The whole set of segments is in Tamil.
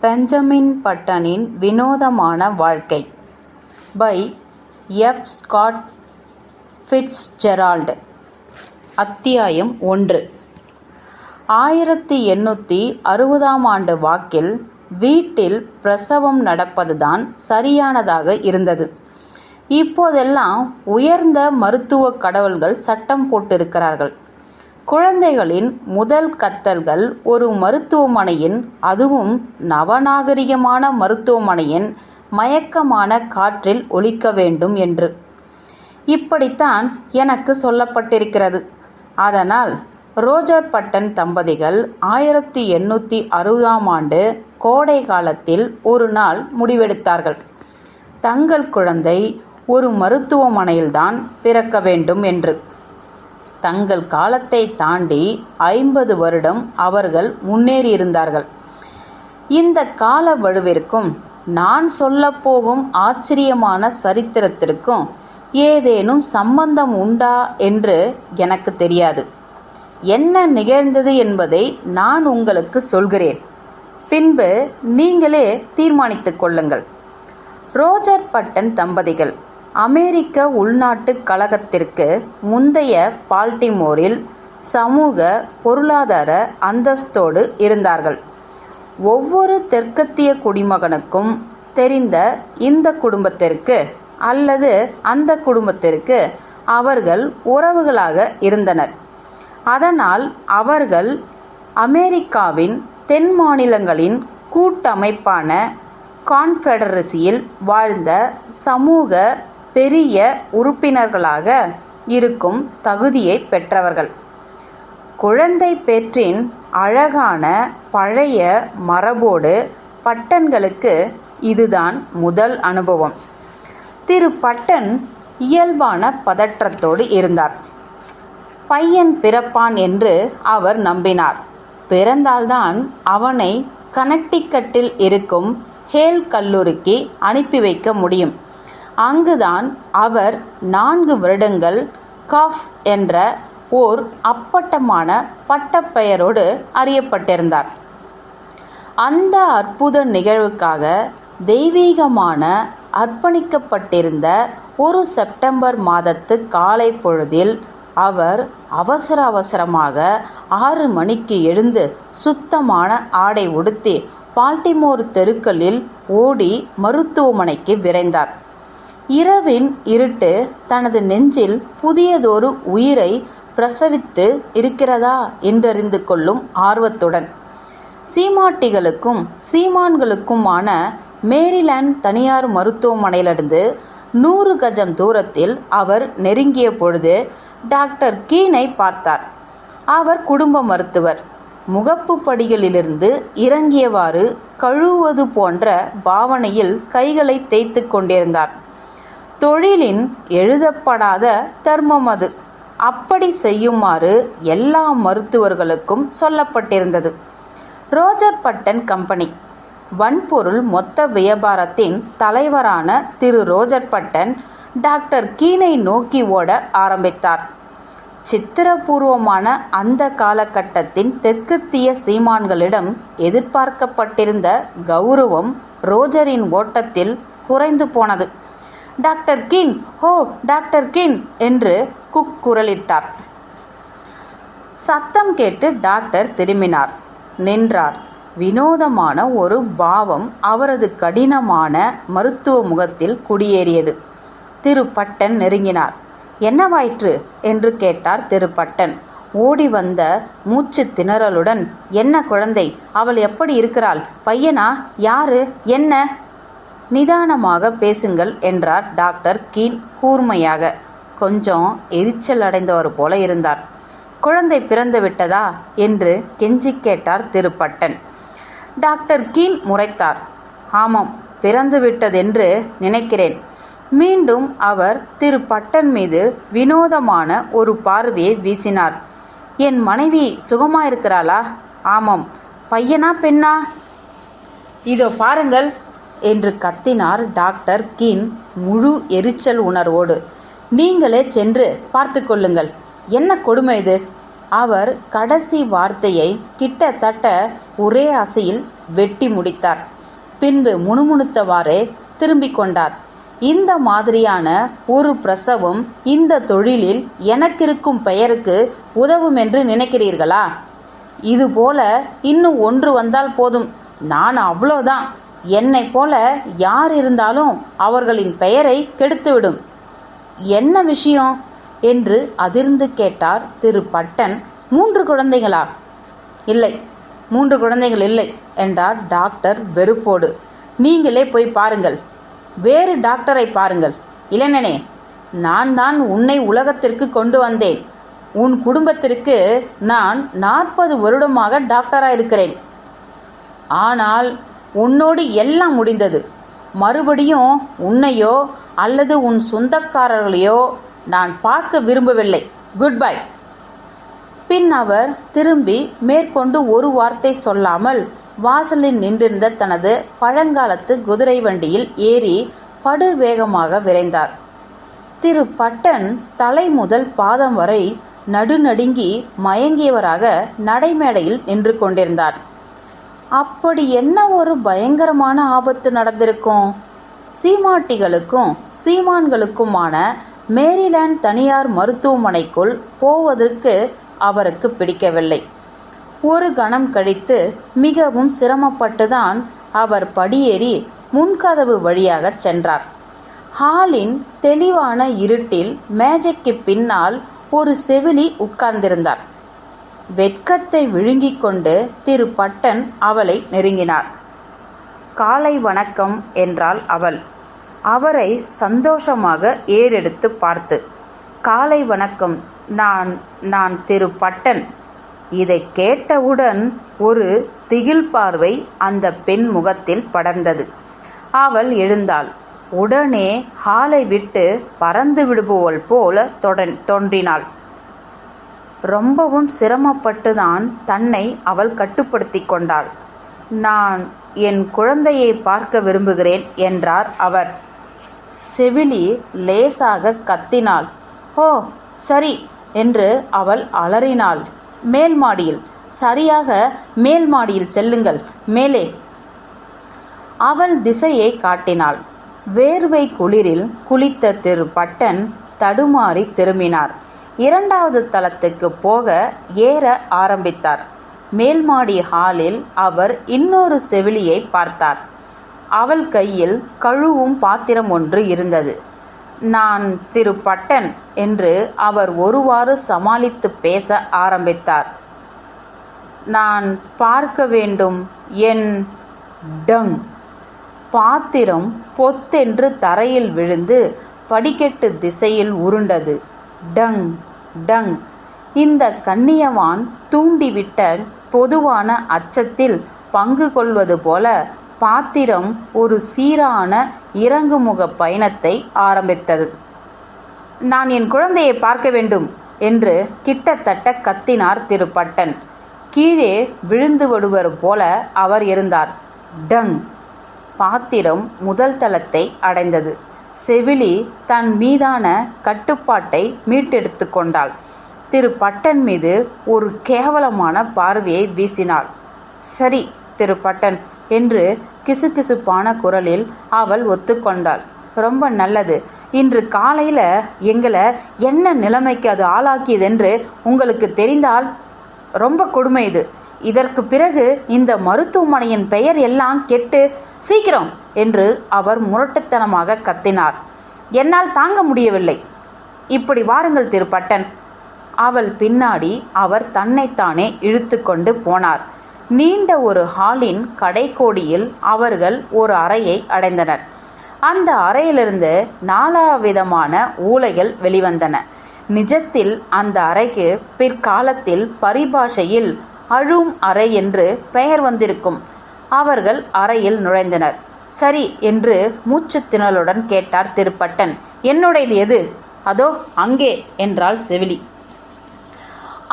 பெஞ்சமின் பட்டனின் வினோதமான வாழ்க்கை. By F. Scott Fitzgerald. அத்தியாயம் ஒன்று. ஆயிரத்தி எண்ணூற்றி அறுபதாம் ஆண்டு வாக்கில் வீட்டில் பிரசவம் நடப்பதுதான் சரியானதாக இருந்தது. இப்போதெல்லாம் உயர்ந்த மருத்துவக் கடவுள்கள் சட்டம் போட்டிருக்கிறார்கள். குழந்தைகளின் முதல் கத்தல்கள் ஒரு மருத்துவமனையின் அதுவும் நவநாகரிகமான மருத்துவமனையின் மயக்கமான காற்றில் ஒலிக்க வேண்டும் என்று. இப்படித்தான் எனக்கு சொல்லப்பட்டிருக்கிறது. அதனால் ரோஜர் பட்டன் தம்பதிகள் ஆயிரத்தி எண்ணூற்றி அறுபதாம் ஆண்டு கோடை காலத்தில் ஒரு நாள் முடிவெடுத்தார்கள். தங்கள் குழந்தை ஒரு மருத்துவமனையில்தான் பிறக்க வேண்டும் என்று. தங்கள் காலத்தை தாண்டி ஐம்பது வருடம் அவர்கள் முன்னேறியிருந்தார்கள். இந்த கால வலுவிற்கும் நான் சொல்லப்போகும் ஆச்சரியமான சரித்திரத்திற்கும் ஏதேனும் சம்பந்தம் உண்டா என்று எனக்கு தெரியாது. என்ன நிகழ்ந்தது என்பதை நான் உங்களுக்கு சொல்கிறேன். பின்பு நீங்களே தீர்மானித்துக் கொள்ளுங்கள். ரோஜர் பட்டன் தம்பதிகள் அமெரிக்க உள்நாட்டு கழகத்திற்கு முந்தைய பால்டிமோரில் சமூக பொருளாதார அந்தஸ்தோடு இருந்தார்கள். ஒவ்வொரு தெற்கத்திய குடிமகனுக்கும் தெரிந்த இந்த குடும்பத்திற்கு அல்லது அந்த குடும்பத்திற்கு அவர்கள் உறவுகளாக இருந்தனர். அதனால் அவர்கள் அமெரிக்காவின் தென் மாநிலங்களின் கூட்டமைப்பான கான்ஃபெடரசியில் வாழ்ந்த சமூக பெரிய உறுப்பினர்களாக இருக்கும் தகுதியை பெற்றவர்கள். குழந்தை பேற்றின் அழகான பழைய மரபோடு பட்டன்களுக்கு இதுதான் முதல் அனுபவம். திரு பட்டன் இயல்பான பதற்றத்தோடு இருந்தார். பையன் பிறப்பான் என்று அவர் நம்பினார். பிறந்தால்தான் அவனை கனெக்டிக்கட்டில் இருக்கும் ஹேல் கல்லூரிக்கு அனுப்பி வைக்க முடியும். அங்குதான் அவர் நான்கு வருடங்கள் காஃப் என்ற ஓர் அப்பட்டமான பட்டப்பெயரோடு அறியப்பட்டிருந்தார். அந்த அற்புத நிகழ்வுக்காக தெய்வீகமான அர்ப்பணிக்கப்பட்டிருந்த ஒரு செப்டம்பர் மாதத்து காலை பொழுதில் அவர் அவசர அவசரமாக ஆறு மணிக்கு எழுந்து சுத்தமான ஆடை உடுத்தி பால்டிமோர் தெருக்களில் ஓடி மருத்துவமனைக்கு விரைந்தார். இரவின் இருட்டு தனது நெஞ்சில் புதியதொரு உயிரை பிரசவித்து இருக்கிறதா என்றறிந்து கொள்ளும் ஆர்வத்துடன். சீமாட்டிகளுக்கும் சீமான்களுக்குமான மேரிலாண்ட் தனியார் மருத்துவமனையிலிருந்து நூறு கஜம் தூரத்தில் அவர் நெருங்கிய பொழுது டாக்டர் கீனை பார்த்தார். அவர் குடும்ப மருத்துவர். முகப்பு படிகளிலிருந்து இறங்கியவாறு கழுவுவது போன்ற பாவனையில் கைகளை தேய்த்து கொண்டிருந்தார். தொழிலின் எழுதப்படாத தர்மம் அது. அப்படி செய்யுமாறு எல்லா மருத்துவர்களுக்கும் சொல்லப்பட்டிருந்தது. Roger Button company. வன்பொருள் மொத்த வியாபாரத்தின் தலைவரான திரு ரோஜர் பட்டன் டாக்டர் கீனை நோக்கி ஓட ஆரம்பித்தார். சித்திரபூர்வமான அந்த காலகட்டத்தின் தெற்கத்திய சீமான்களிடம் எதிர்பார்க்கப்பட்டிருந்த கௌரவம் ரோஜரின் ஓட்டத்தில் குறைந்து போனது. டாக்டர் கின் ஹோ டாக்டர் கின் என்று குக் குரலிட்டார். சத்தம் கேட்டு டாக்டர் திரும்பினார். நின்றார். வினோதமான ஒரு பாவம் அவரது கடினமான மருத்துவ முகத்தில் குடியேறியது. திரு பட்டன் நெருங்கினார் என்னவாயிற்று என்று கேட்டார் திரு பட்டன் ஓடி வந்த மூச்சு திணறலுடன் என்ன குழந்தை? அவள் எப்படி இருக்கிறாள்? பையனா? யாரு? என்ன? நிதானமாக பேசுங்கள் என்றார் டாக்டர் கீன் கூர்மையாக. கொஞ்சம் எரிச்சல் அடைந்தவர் போல இருந்தார். குழந்தை பிறந்து விட்டதா என்று கெஞ்சி கேட்டார் திருப்பட்டன். Doctor keen முறைத்தார். ஆமாம் பிறந்து விட்டதென்று நினைக்கிறேன். மீண்டும் அவர் திரு பட்டன் மீது வினோதமான ஒரு பார்வையை வீசினார். என் மனைவி சுகமாயிருக்கிறாளா? ஆமாம். பையனா பெண்ணா? இதோ பாருங்கள் என்று கத்தினார் டாக்டர் கீன் முழு எரிச்சல் உணர்வோடு. நீங்களே சென்று பார்த்து கொள்ளுங்கள். என்ன கொடுமை இது? அவர் கடைசி வார்த்தையை கிட்டத்தட்ட ஒரே அசையில் வெட்டி முடித்தார். பின்பு முணுமுணுத்தவாறே திரும்பிக் கொண்டார். இந்த மாதிரியான ஒரு பிரசவம் இந்த தொழிலில் எனக்கிருக்கும் பெயருக்கு உதவும் என்று நினைக்கிறீர்களா? இதுபோல இன்னும் ஒன்று வந்தால் போதும். நான் அவ்வளோதான். என்னை போல யார் இருந்தாலும் அவர்களின் பெயரை கெடுத்துவிடும். என்ன விஷயம்? என்று அதிர்ந்து கேட்டார் திரு பட்டன். மூன்று குழந்தைகளா? இல்லை மூன்று குழந்தைகள் இல்லை என்றார் டாக்டர் வெறுப்போடு. நீங்களே போய் பாருங்கள். வேறு டாக்டரை பாருங்கள். இளைஞனே நான் தான் உன்னை உலகத்திற்கு கொண்டு வந்தேன். உன் குடும்பத்திற்கு நான் நாற்பது வருடமாக டாக்டராக இருக்கிறேன் ஆனால் உன்னோடு எல்லாம் முடிந்தது. மறுபடியும் உன்னையோ அல்லது உன் சொந்தக்காரர்களையோ நான் பார்க்க விரும்பவில்லை. குட் பை பின் அவர் திரும்பி மேற்கொண்டு ஒரு வார்த்தை சொல்லாமல் வாசலில் நின்றிருந்த தனது பழங்காலத்து குதிரை வண்டியில் ஏறி படு வேகமாக விரைந்தார். திரு பட்டன் தலை முதல் பாதம் வரை நடுநடுங்கி மயங்கியவராக நடைமேடையில் நின்று கொண்டிருந்தார். அப்படி என்ன ஒரு பயங்கரமான ஆபத்து நடந்திருக்கும்? சீமாட்டிகளுக்கும் சீமான்களுக்குமான மேரிலேண்ட் தனியார் மருத்துவமனைக்குள் போவதற்கு அவருக்கு பிடிக்கவில்லை. ஒரு கணம் கழித்து மிகவும் சிரமப்பட்டுதான் அவர் படியேறி முன்கதவு வழியாகச் சென்றார். ஹாலின் தெளிவான இருட்டில் மேஜைக்கு பின்னால் ஒரு செவிலி உட்கார்ந்திருந்தார். வெட்கத்தை விழுங்கிக் கொண்டு திரு பட்டன் அவளை நெருங்கினார். காலை வணக்கம் என்றாள் அவள். அவரை சந்தோஷமாக ஏறெடுத்து பார்த்து காலை வணக்கம் நான் நான் திரு பட்டன். இதை கேட்டவுடன் ஒரு திகில் பார்வை அந்த பெண் முகத்தில் படர்ந்தது. அவள் எழுந்தாள். உடனே ஹாலை விட்டு பறந்து விடுபவள் போல தொடன் தோன்றினாள். ரொம்பவும் சிரமப்பட்டுதான் தன்னை அவள் கட்டுப்படுத்தி கொண்டாள். நான் என் குழந்தையை பார்க்க விரும்புகிறேன் என்றார் அவர். செவிலி லேசாக கத்தினாள். ஓ சரி என்று அவள் அலறினாள். மேல் மாடியில் சரியாக மேல் மாடியில் செல்லுங்கள் மேலே. அவள் திசையை காட்டினாள். வேர்வை குளிரில் குளித்த திரு பட்டன் தடுமாறி திரும்பினார். இரண்டாவது தளத்துக்கு போக ஏற ஆரம்பித்தார். மேல்மாடி ஹாலில் அவர் இன்னொரு செவிலியை பார்த்தார். அவள் கையில் கழுவும் பாத்திரம் ஒன்று இருந்தது. நான் திரு பட்டன் என்று அவர் ஒருவாறு சமாளித்து பேச ஆரம்பித்தார். நான் பார்க்க வேண்டும் என் டங். பாத்திரம் பொத்தென்று தரையில் விழுந்து படிக்கட்டு திசையில் உருண்டது. டங். டங். இந்த கண்ணியவான் தூண்டிவிட்ட பொதுவான அச்சத்தில் பங்கு கொள்வது போல பாத்திரம் ஒரு சீரான இறங்குமுக பயணத்தை ஆரம்பித்தது. நான் என் குழந்தையை பார்க்க வேண்டும் என்று கிட்டத்தட்ட கத்தினார் திரு பட்டன் கீழே விழுந்து விடுவர் போல அவர் இருந்தார். டங். பாத்திரம் முதல் தளத்தை அடைந்தது. செவிலி தன் மீதான கட்டுப்பாட்டை மீட்டெடுத்து கொண்டாள். திரு பட்டன் மீது ஒரு கேவலமான பார்வையை வீசினாள். சரி திரு பட்டன் என்று கிசுகிசுப்பான குரலில் அவள் ஒத்துக்கொண்டாள் ரொம்ப நல்லது. இன்று காலையில் எங்களை என்ன நிலைமைக்கு அது ஆளாக்கியதென்று உங்களுக்கு தெரிந்தால் ரொம்ப கொடுமை இது. இதற்கு பிறகு இந்த மருத்துவமனையின் பெயர் எல்லாம் கெட்டு சீக்கிரம் என்று அவர் முரட்டுத்தனமாக கத்தினார். என்னால் தாங்க முடியவில்லை. இப்படி வாருங்கள் திரு பட்டன் அவள் பின்னாடி அவர் தன்னைத்தானே இழுத்து கொண்டு போனார். நீண்ட ஒரு ஹாலின் கடைக்கோடியில் அவர்கள் ஒரு அறையை அடைந்தனர். அந்த அறையிலிருந்து நாலாவிதமான ஊலைகள் வெளிவந்தன. நிஜத்தில் அந்த அறைக்கு பிற்காலத்தில் பரிபாஷையில் அழும் அறை என்று பெயர் வந்திருக்கும். அவர்கள் அறையில் நுழைந்தனர். சரி என்று மூச்சு திணலுடன் கேட்டார் திருப்பட்டன். என்னுடையது எது? அதோ அங்கே என்றாள் செவிலி.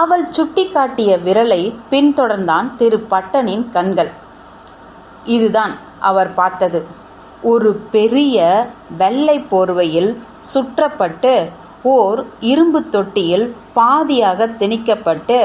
அவள் சுட்டிக்காட்டிய விரலை பின்தொடர்ந்தான் திருப்பட்டனின் கண்கள். இதுதான் அவர் பார்த்தது. ஒரு பெரிய வெள்ளை போர்வையில் சுற்றப்பட்டு ஓர் இரும்பு தொட்டியில் பாதியாக திணிக்கப்பட்டு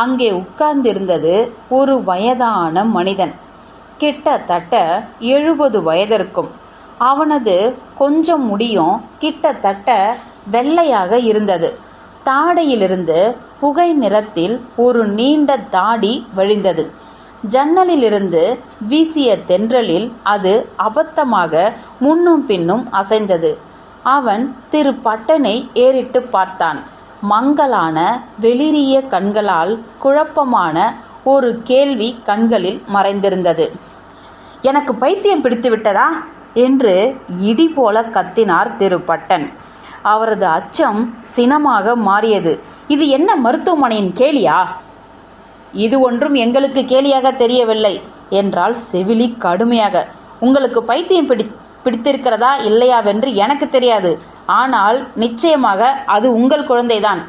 அங்கே உட்கார்ந்திருந்தது ஒரு வயதான மனிதன். கிட்டத்தட்ட எழுபது வயதிற்கும். அவனது கொஞ்சம் முடியும் கிட்டத்தட்ட வெள்ளையாக இருந்தது. தாடையிலிருந்து புகை நிறத்தில் ஒரு நீண்ட தாடி வழிந்தது. ஜன்னலிலிருந்து வீசிய தென்றலில் அது அபத்தமாக முன்னும் பின்னும் அசைந்தது. அவன் திரு பட்டனை ஏறிட்டு பார்த்தான். மங்கலான வெளிரிய கண்களால் குழப்பமான ஒரு கேள்வி கண்களில் மறைந்திருந்தது. எனக்கு பைத்தியம் பிடித்து விட்டதா? என்று இடி போல கத்தினார் திரு பட்டன் அவரது அச்சம் சினமாக மாறியது. இது என்ன மருத்துவமனையின் கேலியா? இது ஒன்றும் எங்களுக்கு கேலியாக தெரியவில்லை என்றால் செவிலி கடுமையாக. உங்களுக்கு பைத்தியம் பிடி பிடித்திருக்கிறதா இல்லையாவென்று எனக்கு தெரியாது. ஆனால் நிச்சயமாக அது உங்கள் குழந்தைதான்.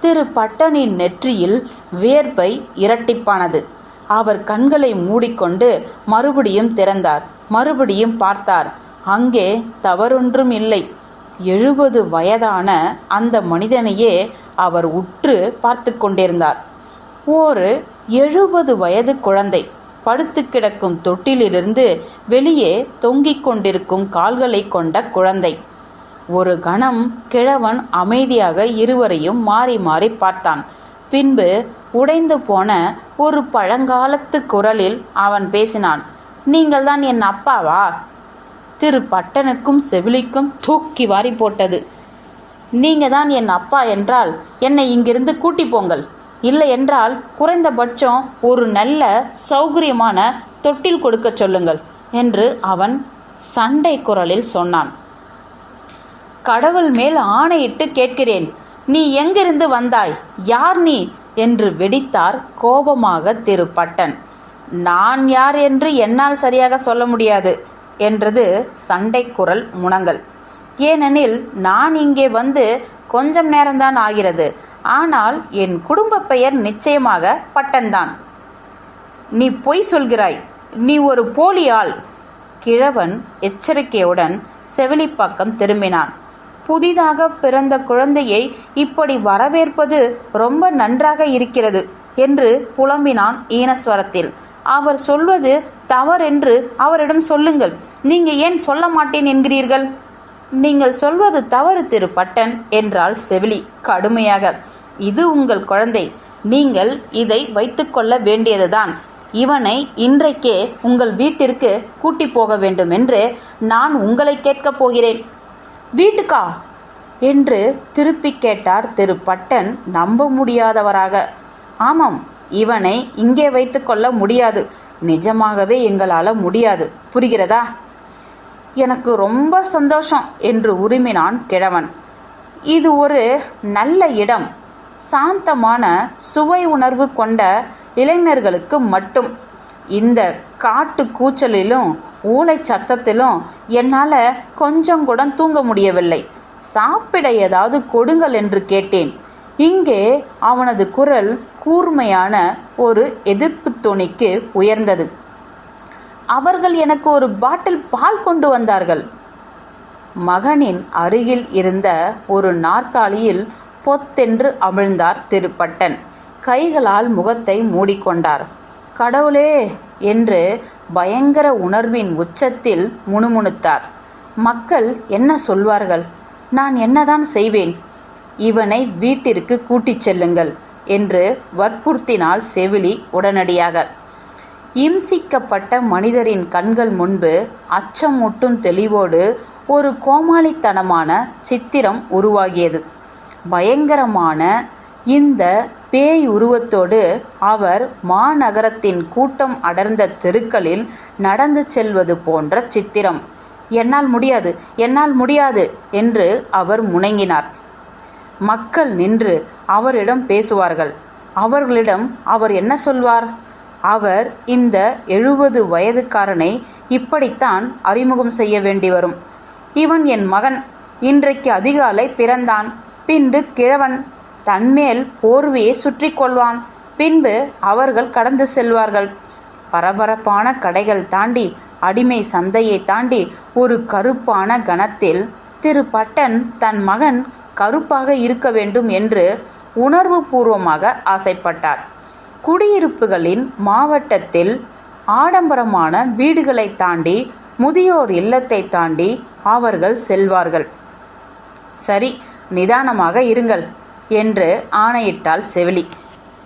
திரு பட்டனின் நெற்றியில் வியர்ப்பை இரட்டிப்பானது. அவர் கண்களை மூடிக்கொண்டு மறுபடியும் திறந்தார். மறுபடியும் பார்த்தார். அங்கே தவறொன்றும் இல்லை எழுபது வயதான அந்த மனிதனையே அவர் உற்று பார்த்து கொண்டிருந்தார். ஒரு எழுபது வயது குழந்தை படுத்து கிடக்கும் தொட்டிலிருந்து வெளியே தொங்கிக் கொண்டிருக்கும் கால்களை கொண்ட குழந்தை. ஒரு கணம் கிழவன் அமைதியாக இருவரையும் மாறி மாறி பார்த்தான். பின்பு உடைந்து போன ஒரு பழங்காலத்து குரலில் அவன் பேசினான் நீங்கள்தான் என் அப்பாவா? திரு பட்டனுக்கும் செவிலிக்கும் தூக்கி வாரி போட்டது நீங்க தான் என் அப்பா என்றால் என்னை இங்கிருந்து கூட்டி போங்கள். இல்லை என்றால் குறைந்தபட்சம் ஒரு நல்ல சௌகரியமான தொட்டில் கொடுக்க சொல்லுங்கள் என்று அவன் சண்டை குரலில் சொன்னான். கடவுள் மேல் ஆணையிட்டு கேட்கிறேன். நீ எங்கிருந்து வந்தாய்? யார் நீ? என்று வெடித்தார் கோபமாக திரு பட்டன் நான் யார் என்று என்னால் சரியாக சொல்ல முடியாது என்றது சண்டை குரல் முனங்கள் ஏனெனில் நான் இங்கே வந்து கொஞ்சம் நேரம்தான் ஆகிறது. ஆனால் என் குடும்ப பெயர் நிச்சயமாக பட்டன்தான். நீ பொய் சொல்கிறாய். நீ ஒரு போலி ஆள் கிழவன் எச்சரிக்கையுடன் செவிலிப்பாக்கம் திரும்பினான். புதிதாக பிறந்த குழந்தையை இப்படி வரவேற்பது ரொம்ப நன்றாக இருக்கிறது என்று புலம்பினான் ஈனஸ்வரத்தில். அவர் சொல்வது தவறென்று அவரிடம் சொல்லுங்கள். நீங்க ஏன் சொல்ல மாட்டேன் என்கிறீர்கள்? நீங்கள் சொல்வது தவறு திரு பட்டன் என்றாள் செவிலி கடுமையாக. இது உங்கள் குழந்தை. நீங்கள் இதை வைத்துக்கொள்ள வேண்டியதுதான். இவனை இன்றைக்கே உங்கள் வீட்டிற்கு கூட்டி போக வேண்டும் என்று நான் உங்களை கேட்கப் போகிறேன். வீட்டுக்கா? என்று திருப்பி கேட்டார் திரு பட்டன் நம்ப முடியாதவராக. ஆமாம் இவனை இங்கே வைத்துக்கொள்ள முடியாது. நிஜமாகவே எங்களால் முடியாது. புரிகிறதா? எனக்கு ரொம்ப சந்தோஷம் என்று உரிமினான் கிழவன். இது ஒரு நல்ல இடம். சாந்தமான சுவை உணர்வு கொண்ட இளைஞர்களுக்கு மட்டும். இந்த காட்டு கூச்சலிலும் ஊளை சத்தத்திலும் என்னால் கொஞ்சம் கூட தூங்க முடியவில்லை. சாப்பிட ஏதாவது கொடுங்கள் என்று கேட்டேன். இங்கே அவனது குரல் கூர்மையான ஒரு எதிர்ப்பு துணிக்கு உயர்ந்தது. அவர்கள் எனக்கு ஒரு பாட்டில் பால் கொண்டு வந்தார்கள். மகனின் அருகில் இருந்த ஒரு நாற்காலியில் பொத்தென்று அமிழ்ந்தார் திருப்பட்டன். கைகளால் முகத்தை மூடிக்கொண்டார். கடவுளே என்று பயங்கர உணர்வின் உச்சத்தில் முணுமுணுத்தார். மக்கள் என்ன சொல்வார்கள்? நான் என்னதான் செய்வேன்? இவனை வீட்டிற்கு கூட்டிச் செல்லுங்கள் என்று வற்புறுத்தினாள் செவிலி உடனடியாக. இம்சிக்கப்பட்ட மனிதரின் கண்கள் முன்பு அச்சமூட்டும் தெளிவோடு ஒரு கோமாளித்தனமான சித்திரம் உருவாகியது. பயங்கரமான இந்த பேய் உருவத்தோடு அவர் மாநகரத்தின் கூட்டம் அடர்ந்த தெருக்களில் நடந்து செல்வது போன்ற சித்திரம். என்னால் முடியாது என்னால் முடியாது என்று அவர் முணங்கினார் மக்கள் நின்று அவரிடம் பேசுவார்கள். அவர்களிடம் அவர் என்ன சொல்வார்? அவர் இந்த எழுபது வயதுக்காரனை இப்படித்தான் அறிமுகம் செய்ய வேண்டி வரும். இவன் என் மகன். இன்றைக்கு அதிகாலை பிறந்தான். பின்பு கிழவன். தன்மேல் போர்வையை சுற்றி கொள்வான். பின்பு அவர்கள் கடந்து செல்வார்கள். பரபரப்பான கடைகள் தாண்டி அடிமை சந்தையை தாண்டி ஒரு கருப்பான கணத்தில் திரு பட்டன் தன் மகன் கருப்பாக இருக்க வேண்டும் என்று உணர்வுபூர்வமாக ஆசைப்பட்டார். குடியிருப்புகளின் மாவட்டத்தில் ஆடம்பரமான வீடுகளை தாண்டி முதியோர் இல்லத்தை தாண்டி அவர்கள் செல்வார்கள். சரி நிதானமாக இருங்கள். என்று ஆணையிட்டாள் செவிலி.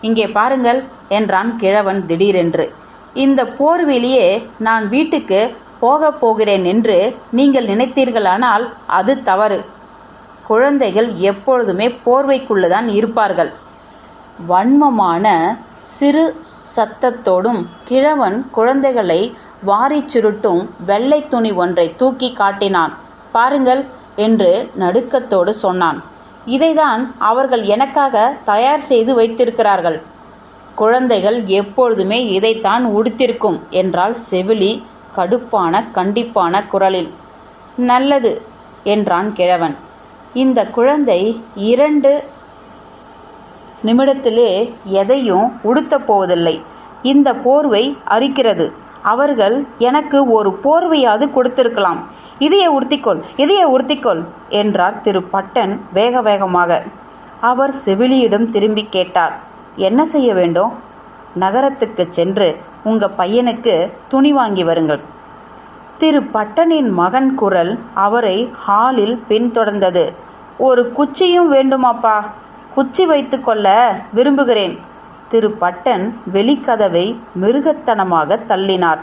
இங்கே பாருங்கள் என்றான் கிழவன் திடீரென்று. இந்த போர்வெளியே நான் வீட்டுக்கு போகப் போகிறேன் என்று நீங்கள் நினைத்தீர்களானால் அது தவறு. குழந்தைகள் எப்பொழுதுமே போர்வைக்குள்ளதான் இருப்பார்கள். வன்மமான சிறு சத்தத்தோடும் கிழவன் குழந்தைகளை வாரிச் சுருட்டும் வெள்ளை துணி ஒன்றை தூக்கி காட்டினான். பாருங்கள் என்று நடுக்கத்தோடு சொன்னான். இதைதான் அவர்கள் எனக்காக தயார் செய்து வைத்திருக்கிறார்கள். குழந்தைகள் எப்பொழுதுமே இதைத்தான் உடுத்திருக்கும் என்றாள் செவிலி கடுப்பான கண்டிப்பான குரலில். நல்லது என்றான் கிழவன். இந்த குழந்தை இரண்டு நிமிடத்திலே எதையும் உடுத்தப் போவதில்லை. இந்த போர்வை அரிக்கிறது. அவர்கள் எனக்கு ஒரு போர்வையாவது கொடுத்திருக்கலாம். இதையே உடுத்திக்கொள் இதையே உடுத்திக்கொள் என்றார் திரு பட்டன் வேக வேகமாக. அவர் செவிலியிடம் திரும்பி கேட்டார் என்ன செய்ய வேண்டும்? நகரத்துக்கு சென்று உங்க பையனுக்கு துணி வாங்கி வருங்கள். திரு பட்டனின் மகன் குரல் அவரை ஹாலில் பின்தொடர்ந்தது ஒரு குச்சியும் வேண்டுமாப்பா. குச்சி வைத்துக்கொள்ள விரும்புகிறேன். திரு பட்டன் வெளிக்கதவை மிருகத்தனமாக தள்ளினார்.